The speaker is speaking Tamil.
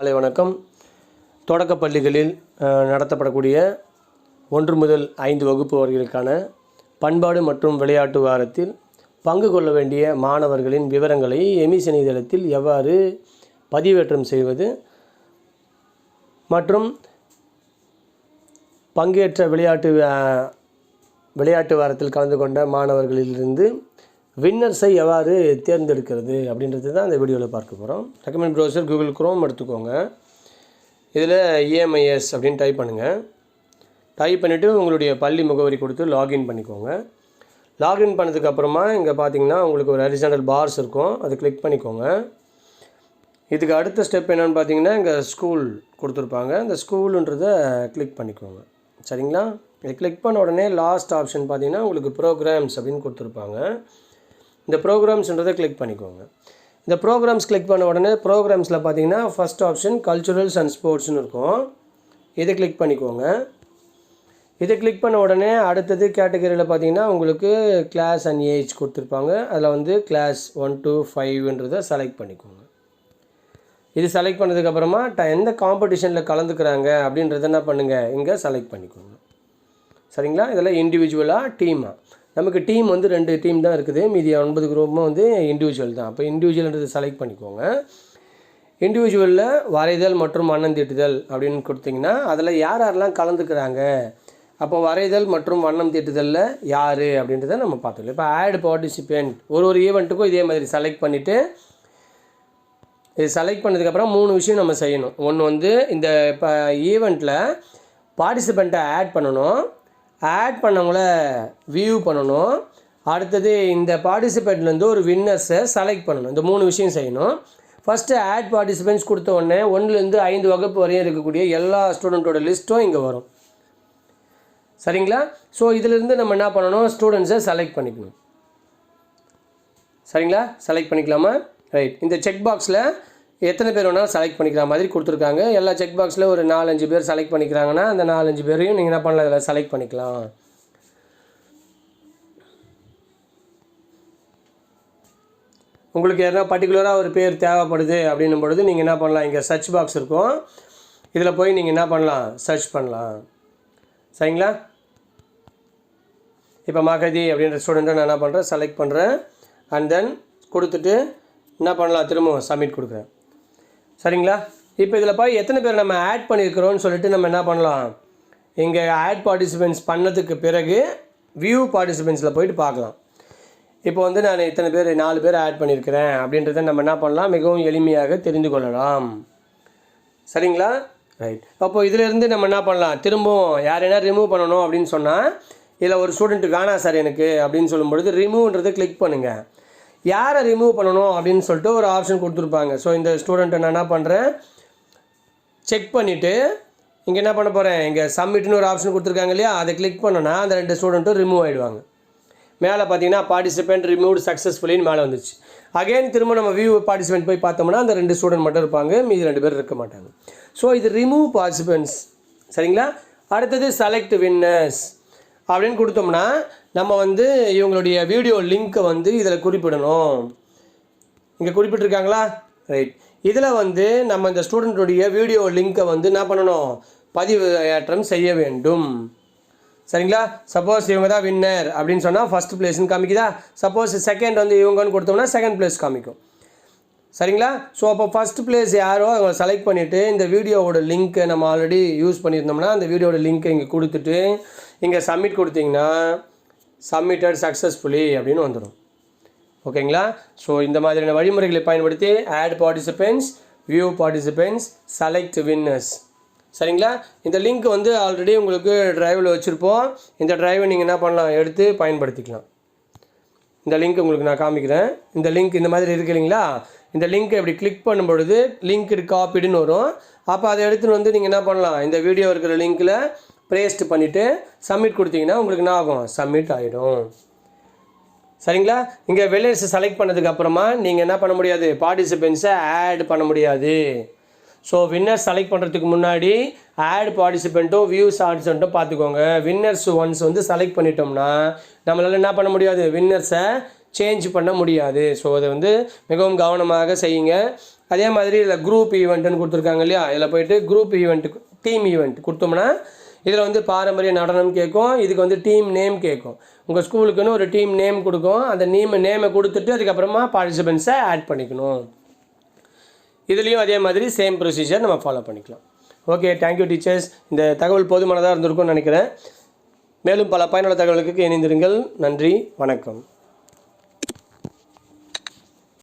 காலை வணக்கம். தொடக்கப் பள்ளிகளில் நடத்தப்படக்கூடிய ஒன்று முதல் ஐந்து வகுப்பு வரைகளுக்கான பண்பாடு மற்றும் விளையாட்டு வாரத்தில் பங்கு கொள்ள வேண்டிய மாணவர்களின் விவரங்களை எமிஸ் இணையதளத்தில் எவ்வாறு பதிவேற்றம் செய்வது மற்றும் பங்கேற்ற விளையாட்டு விளையாட்டு வாரத்தில் கலந்து கொண்ட மாணவர்களிலிருந்து வின்னர்ஸை எவ்வாறு தேர்ந்தெடுக்கிறது அப்படின்றது தான் இந்த வீடியோவில் பார்க்க போகிறோம் ரெக்கமெண்ட் ப்ரௌசர் கூகுள் குரோம் எடுத்துக்கோங்க. இதில் இஎம்ஐஎஸ் அப்படின்னு டைப் பண்ணுங்கள் டைப் பண்ணிவிட்டு உங்களுடைய பள்ளி முகவரி கொடுத்து லாகின் பண்ணிக்கோங்க. லாகின் பண்ணதுக்கப்புறமா இங்கே பார்த்தீங்கன்னா உங்களுக்கு ஒரு ஹரிசாண்டல் பார்ஸ் இருக்கும். அதை கிளிக் பண்ணிக்கோங்க. இதுக்கு அடுத்த ஸ்டெப் என்னென்னு பார்த்தீங்கன்னா இங்கே ஸ்கூல் கொடுத்துருப்பாங்க. இந்த ஸ்கூலுன்றதை கிளிக் பண்ணிக்கோங்க. சரிங்களா? இதை கிளிக் பண்ண உடனே லாஸ்ட் ஆப்ஷன் பார்த்தீங்கன்னா உங்களுக்கு ப்ரோக்ராம்ஸ் அப்படின்னு கொடுத்துருப்பாங்க. இந்த ப்ரோக்ராம்ஸ்ன்றதை கிளிக் பண்ணிக்கோங்க. இந்த ப்ரோக்ராம்ஸ் கிளிக் பண்ண உடனே ப்ரோக்ராம்ஸில் பார்த்தீங்கன்னா ஃபஸ்ட் ஆப்ஷன் கல்ச்சுரல்ஸ் அண்ட் ஸ்போர்ட்ஸ்னு இருக்கும். இதை கிளிக் பண்ணிக்கோங்க. இதை கிளிக் பண்ண உடனே அடுத்தது கேட்டகரியில் பார்த்தீங்கன்னா உங்களுக்கு கிளாஸ் அண்ட் ஏஜ் கொடுத்துருப்பாங்க. அதில் வந்து கிளாஸ் ஒன் டூ ஃபைவ்ன்றதை செலக்ட் பண்ணிக்கோங்க. இது செலக்ட் பண்ணதுக்கப்புறமா ட எந்த காம்படிஷனில் கலந்துக்கிறாங்க அப்படின்றத என்ன பண்ணுங்கள் இங்கே செலக்ட் பண்ணிக்கோங்க. சரிங்களா? இதெல்லாம் இண்டிவிஜுவலாக டீமாக நமக்கு டீம் வந்து ரெண்டு டீம் தான் இருக்குது. மீதி ஒன்பது குரூப்பும் வந்து இண்டிவிஜுவல் தான். அப்போ இண்டிவிஜுவல்ன்றது செலக்ட் பண்ணிக்கோங்க. இண்டிவிஜுவலில் வரைதல் மற்றும் வண்ணம் தீட்டுதல் அப்படின்னு கொடுத்தீங்கன்னா அதில் யார் யாரெல்லாம் கலந்துக்கிறாங்க? அப்போ வரைதல் மற்றும் வண்ணம் தீட்டுதலில் யார் அப்படின்றத நம்ம பார்த்துக்கலாம். இப்போ ஆட் பார்ட்டிசிபெண்ட் ஒரு ஒரு ஈவெண்ட்டுக்கும் இதே மாதிரி செலக்ட் பண்ணிவிட்டு இது செலக்ட் பண்ணதுக்கப்புறம் மூணு விஷயம் நம்ம செய்யணும். ஒன்று வந்து இந்த இப்போ ஈவெண்ட்டில் பார்ட்டிசிபெண்ட்டை ஆட் பண்ணணும். ஆட் பண்ணவங்கள வியூ பண்ணணும். அடுத்தது இந்த பார்ட்டிசிபெண்ட்லேருந்து ஒரு வின்னர்ஸை செலக்ட் பண்ணணும். இந்த மூணு விஷயம் செய்யணும். ஃபஸ்ட்டு ஆட் பார்ட்டிசிபெண்ட்ஸ் கொடுத்த உடனே ஒன்றுலேருந்து ஐந்து வகுப்பு வரையும் இருக்கக்கூடிய எல்லா ஸ்டூடெண்ட்டோட லிஸ்ட்டும் இங்கே வரும். சரிங்களா? ஸோ இதிலிருந்து நம்ம என்ன பண்ணணும்? ஸ்டூடெண்ட்ஸை செலக்ட் பண்ணிக்கணும். சரிங்களா? செலக்ட் பண்ணிக்கலாமா? ரைட் இந்த செக் பாக்ஸில் எத்தனை பேர் வேணாலும் செலக்ட் பண்ணிக்கிற மாதிரி கொடுத்துருக்காங்க. எல்லா செக் பாக்ஸில் ஒரு நாலஞ்சு பேர் செலக்ட் பண்ணிக்கிறாங்கன்னா அந்த நாலஞ்சு பேரையும் நீங்கள் என்ன பண்ணலாம்? இதில் செலக்ட் பண்ணிக்கலாம். உங்களுக்கு எதனா பர்டிகுலராக ஒரு பேர் தேவைப்படுது அப்படின்னும் பொழுது நீங்கள் என்ன பண்ணலாம்? இங்கே சர்ச் பாக்ஸ் இருக்கும். இதில் போய் நீங்கள் என்ன பண்ணலாம்? சர்ச் பண்ணலாம். சரிங்களா? இப்போ மகதி அப்படின்ற ஸ்டூடெண்ட்டை நான் என்ன பண்ணுறேன் செலக்ட் பண்ணுறேன் அண்ட் தென் கொடுத்துட்டு என்ன பண்ணலாம்? திரும்பவும் சப்மிட் கொடுக்குறேன். சரிங்களா? இப்போ இதில் போய் எத்தனை பேர் நம்ம ஆட் பண்ணியிருக்கிறோன்னு சொல்லிட்டு நம்ம என்ன பண்ணலாம்? இங்கே ஆட் பார்ட்டிசிபென்ட்ஸ் பண்ணதுக்கு பிறகு வியூ பார்ட்டிசிபென்ட்ஸில் போயிட்டு பார்க்கலாம். இப்போ வந்து நான் இத்தனை பேர் நாலு பேர் ஆட் பண்ணியிருக்கிறேன் அப்படின்றத நம்ம என்ன பண்ணலாம்? மிகவும் எளிமையாக தெரிந்து கொள்ளலாம். சரிங்களா? ரைட் அப்போ இதிலேருந்து நம்ம என்ன பண்ணலாம்? திரும்பவும் யாரையா ரிமூவ் பண்ணணும் அப்படின்னு சொன்னால் இதில் ஒரு ஸ்டூடெண்ட்டு காணா சார் எனக்கு அப்படின்னு சொல்லும் பொழுது ரிமூவ்ன்றதை கிளிக் பண்ணுங்கள் யாரை ரிமூவ் பண்ணணும் அப்படின்னு சொல்லிட்டு ஒரு ஆப்ஷன் கொடுத்துருப்பாங்க. ஸோ இந்த ஸ்டூடெண்ட்டை நான் என்ன பண்ணுறேன் செக் பண்ணிவிட்டு இங்கே என்ன பண்ண போகிறேன் இங்கே சப்மிட்னு ஒரு ஆப்ஷன் கொடுத்துருக்காங்க இல்லையா? அதை கிளிக் பண்ணோன்னா அந்த ரெண்டு ஸ்டூடெண்ட்டும் ரிமூவ் ஆகிடுவாங்க மேலே பார்த்தீங்கன்னா பார்ட்டிசிபெண்ட் ரிமூவ்டு சக்ஸஸ்ஃபுல்லின்னு மேலே வந்துச்சு. அகைன் திரும்ப நம்ம வியூ பார்ட்டிசிபெண்ட் போய் பார்த்தோம்னா அந்த ரெண்டு ஸ்டூடெண்ட் மட்டும் இருப்பாங்க. மீதி ரெண்டு பேர் இருக்க மாட்டாங்க. ஸோ இது ரிமூவ் பார்ட்டிசிபெண்ட்ஸ் சரிங்களா? அடுத்தது செலக்ட் வின்னர்ஸ் அப்படின்னு கொடுத்தோம்னா நம்ம வந்து இவங்களுடைய வீடியோ லிங்க்கை வந்து இதில் குறிப்பிடணும். இங்கே குறிப்பிட்டிருக்காங்களா? ரைட் இதில் வந்து நம்ம இந்த ஸ்டூடெண்ட்டுடைய வீடியோ லிங்க்கை வந்து என்ன பண்ணணும்? பதிவு ஏற்றம் செய்ய வேண்டும். சரிங்களா? சப்போஸ் இவங்க தான் வின்னர் அப்படின்னு சொன்னால் ஃபஸ்ட் பிளேஸ்னு காமிக்குதா? சப்போஸ் செகண்ட் வந்து இவங்கன்னு கொடுத்தோம்னா செகண்ட் பிளேஸ் காமிக்கும். சரிங்களா? ஸோ அப்போ ஃபஸ்ட் பிளேஸ் யாரோ அவங்க செலக்ட் பண்ணிவிட்டு இந்த வீடியோவோட லிங்க்கை நம்ம ஆல்ரெடி யூஸ் பண்ணியிருந்தோம்னா அந்த வீடியோட லிங்க்கை இங்கே கொடுத்துட்டு இங்கே சப்மிட் கொடுத்தீங்கன்னா சப்மிட்டட் சக்ஸஸ்ஃபுல்லி அப்படின்னு வந்துடும் ஓகேங்களா? ஸோ இந்த மாதிரியான வழிமுறைகளை பயன்படுத்தி add participants view participants select winners சரிங்களா? இந்த லிங்க் வந்து ஆல்ரெடி உங்களுக்கு டிரைவில் வச்சுருப்போம். இந்த டிரைவை நீங்கள் என்ன பண்ணலாம்? எடுத்து பயன்படுத்திக்கலாம். இந்த லிங்க் உங்களுக்கு நான் காமிக்கிறேன். இந்த லிங்க் இந்த மாதிரி இருக்கு இல்லைங்களா? இந்த லிங்க்கை இப்படி கிளிக் பண்ணும் பொழுது லிங்க் காப்பிடுன்னு வரும். அப்போ அதை எடுத்துன்னு வந்து நீங்கள் என்ன பண்ணலாம்? இந்த வீடியோ இருக்கிற லிங்க்கில் பேஸ்ட் பண்ணிவிட்டு சப்மிட் கொடுத்தீங்கன்னா உங்களுக்கு என்ன ஆகும்? சப்மிட் ஆகிடும் சரிங்களா? இங்கே வில்லேஜ் செலக்ட் பண்ணதுக்கு அப்புறமா நீங்கள் என்ன பண்ண முடியாது? பார்ட்டிசிபென்ட்ஸை ஆட் பண்ண முடியாது. ஸோ வின்னர்ஸ் செலக்ட் பண்ணுறதுக்கு முன்னாடி ஆட் பார்ட்டிசிபெண்ட்டும் வியூஸ் ஆடிசன்ட்டும் பார்த்துக்கோங்க. வின்னர்ஸ் ஒன்ஸ் வந்து செலக்ட் பண்ணிட்டோம்னா நம்மளால் என்ன பண்ண முடியாது? வின்னர்ஸை சேஞ்ச் பண்ண முடியாது. ஸோ அதை வந்து மிகவும் கவனமாக செய்யுங்க. அதே மாதிரி இதில் குரூப் ஈவெண்ட்டுன்னு கொடுத்துருக்காங்க இல்லையா? இதில் போயிட்டு குரூப் ஈவெண்ட்டு டீம் ஈவெண்ட் கொடுத்தோம்னா இதில் வந்து பாரம்பரிய நடனம் கேட்கும் இதுக்கு வந்து டீம் நேம் கேட்கும். உங்கள் ஸ்கூலுக்குன்னு ஒரு டீம் நேம் கொடுக்கும். அந்த நேம் நேமை கொடுத்துட்டு அதுக்கப்புறமா பார்ட்டிசிபெண்ட்ஸை ஆட் பண்ணிக்கணும். இதுலேயும் அதே மாதிரி சேம் ப்ரொசீஜர் நம்ம ஃபாலோ பண்ணிக்கலாம். ஓகே தேங்க்யூ டீச்சர்ஸ் இந்த தகவல் போதுமானதாக இருந்திருக்கும்னு நினைக்கிறேன். மேலும் பல பயனுள்ள தகவலுக்கு இணைந்திருங்கள். நன்றி வணக்கம்.